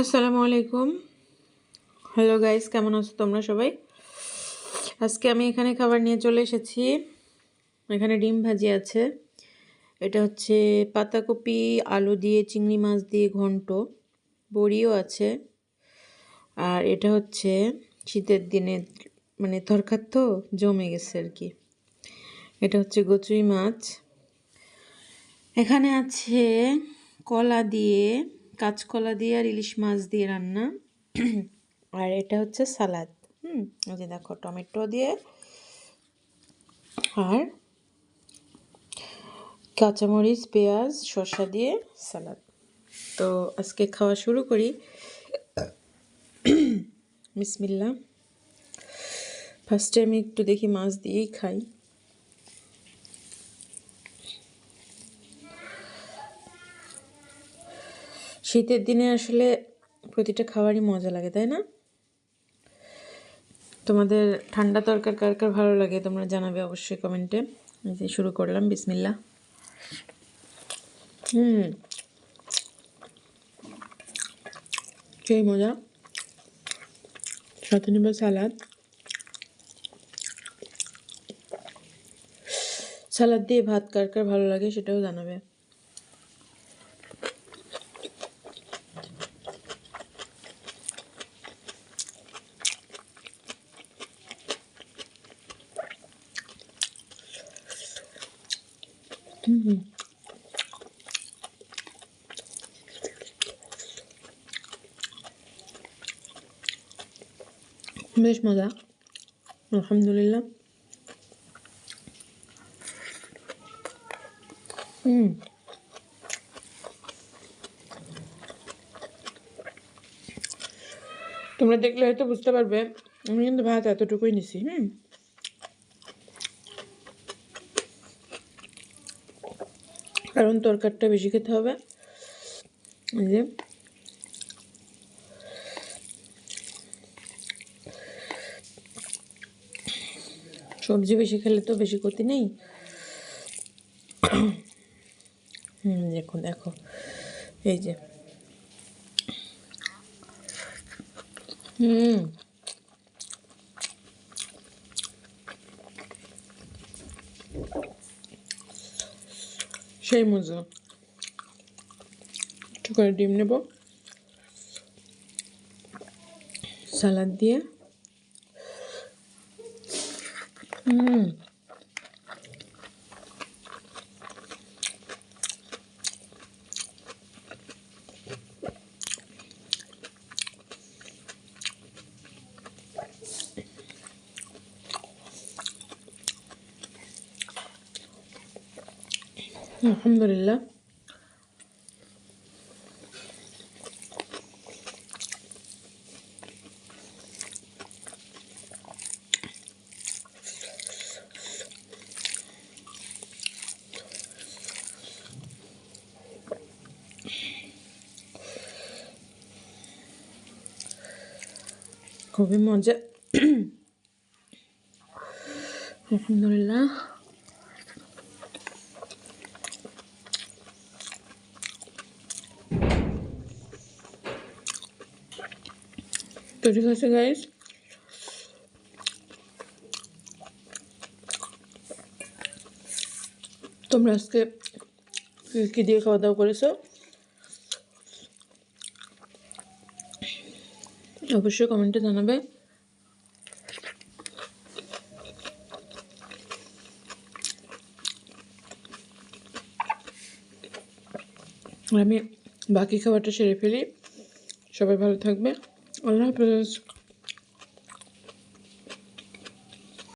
আসসালামু আলাইকুম। Hello guys কেমন আছো তোমরা সবাই? আজকে আমি এখানে খাবার নিয়ে চলে এসেছি। এখানে ডিম ভাজি আছে। এটা হচ্ছে পাতাকপি, আলু দিয়ে, চিংড়ি মাছ দিয়ে ঘন্ট, বড়িও আছে। আর এটা হচ্ছে শীতের দিনে মানে তরকার তো জমে গেছে আর কি। এটা হচ্ছে গচুই মাছ। এখানে আছে কলা দিয়ে কাঁচকলা দিয়ে আর ইলিশ মাছ দিয়ে রান্না। আর এটা হচ্ছে সালাদ। হুম, এই যে দেখো, টমেটো দিয়ে আর কাঁচামরিচ, পেঁয়াজ, শসা দিয়ে সালাদ। তো আজকে খাওয়া শুরু করি। বিসমিল্লা ফার্স্টে আমি একটু দেখি মাছ দিয়েই খাই। শীতের দিনে আসলে প্রতিটা খাবারই মজা লাগে, তাই না? তোমাদের ঠান্ডা তরকার কার কার ভালো লাগে তোমরা জানাবে অবশ্যই কমেন্টে। শুরু করলাম বিসমিল্লা হুম। সেই মজা। সাথে নিব সালাদ। সালাদ দিয়ে ভাত কার কার ভালো লাগে সেটাও জানাবে। হুম বেশ মজা আলহামদুলিল্লাহ হুম তোমরা দেখলে হয়তো বুঝতে পারবে, আমি কিন্তু ভাত এতটুকুই নিছি, হুম? কারণ তরকারটা বেশি খেতে হবে। যে। সবজি বেশি খেলে তো বেশি ক্ষতি নেই। হুম দেখো দেখো। এই যে। হুম। সেই মজা। একটু করে ডিম নেব। সালাদ দিয়ে। হুম আলহামদুলিল্লাহ খুবই মজা আলহামদুলিল্লাহ তো ঠিক আছে গাইস তোমরা আজকে কি দিয়ে খাওয়া দাওয়া করেছ অবশ্যই কমেন্টে জানাবে আমি বাকি খাবারটা সেরে ফেলি সবাই ভালো থাকবে I love it.